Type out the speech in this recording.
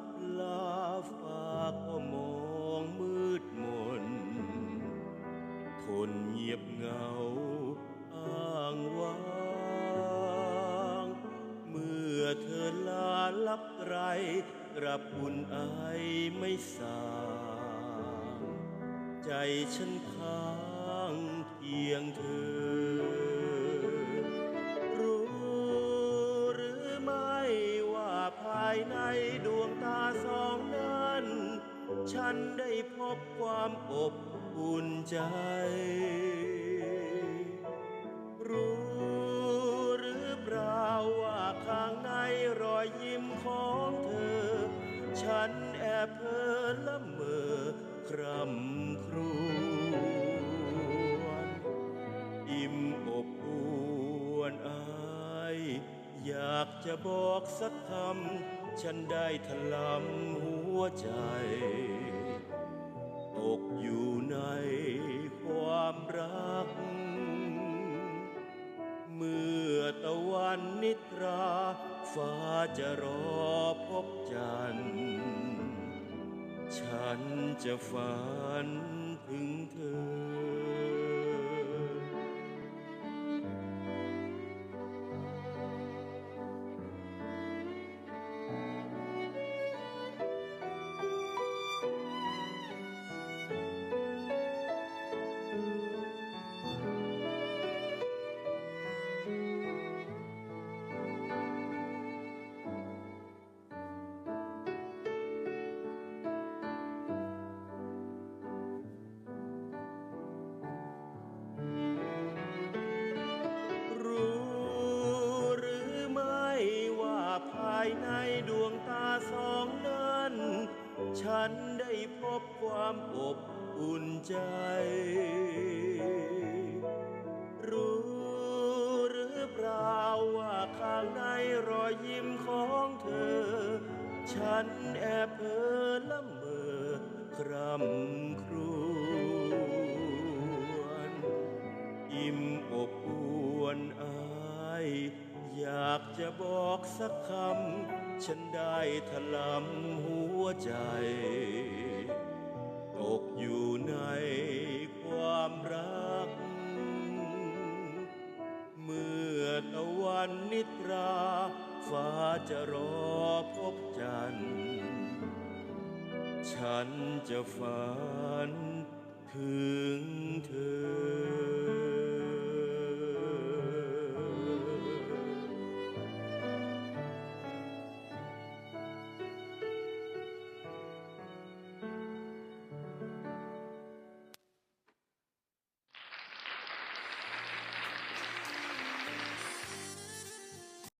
บลาฟ้าก็มองมืดมน ทนเงียบเหงาอ้างว้าง เมื่อเธอลาลับไรกระปุ่นไอายไม่สาง ใจฉันค้าง บความอบอุ่นใจ รู้หรือเปล่าว่าข้างในรอยยิ้มของเธอ ฉันแอบเพ้อละเมอคร่ำครวญอิ่มอบอวนอายอยากจะบอกสักคำฉันได้ถลำหัวใจ กอยู่ในความรัก เมื่อตะวันนิตราฟ้าจะรอพบจันทร์ฉันจะฝันถึงเธอายในดวงตาสองนั้น ฉันได้พบความอบอุ่นใจ รู้หรือเปล่าว่าข้างในรอยยิ้มของเธอ ฉันแอบเพ้อละเมอคร่ำครวญอิ่มอบอวนอาย อยากจะบอกสักคำ ฉันได้ถลำหัวใจ ตกอยู่ในความรัก เมื่อตะวันนิตรา ฟ้าจะรอพบจันทร์ฉันจะฝันถึงเธอ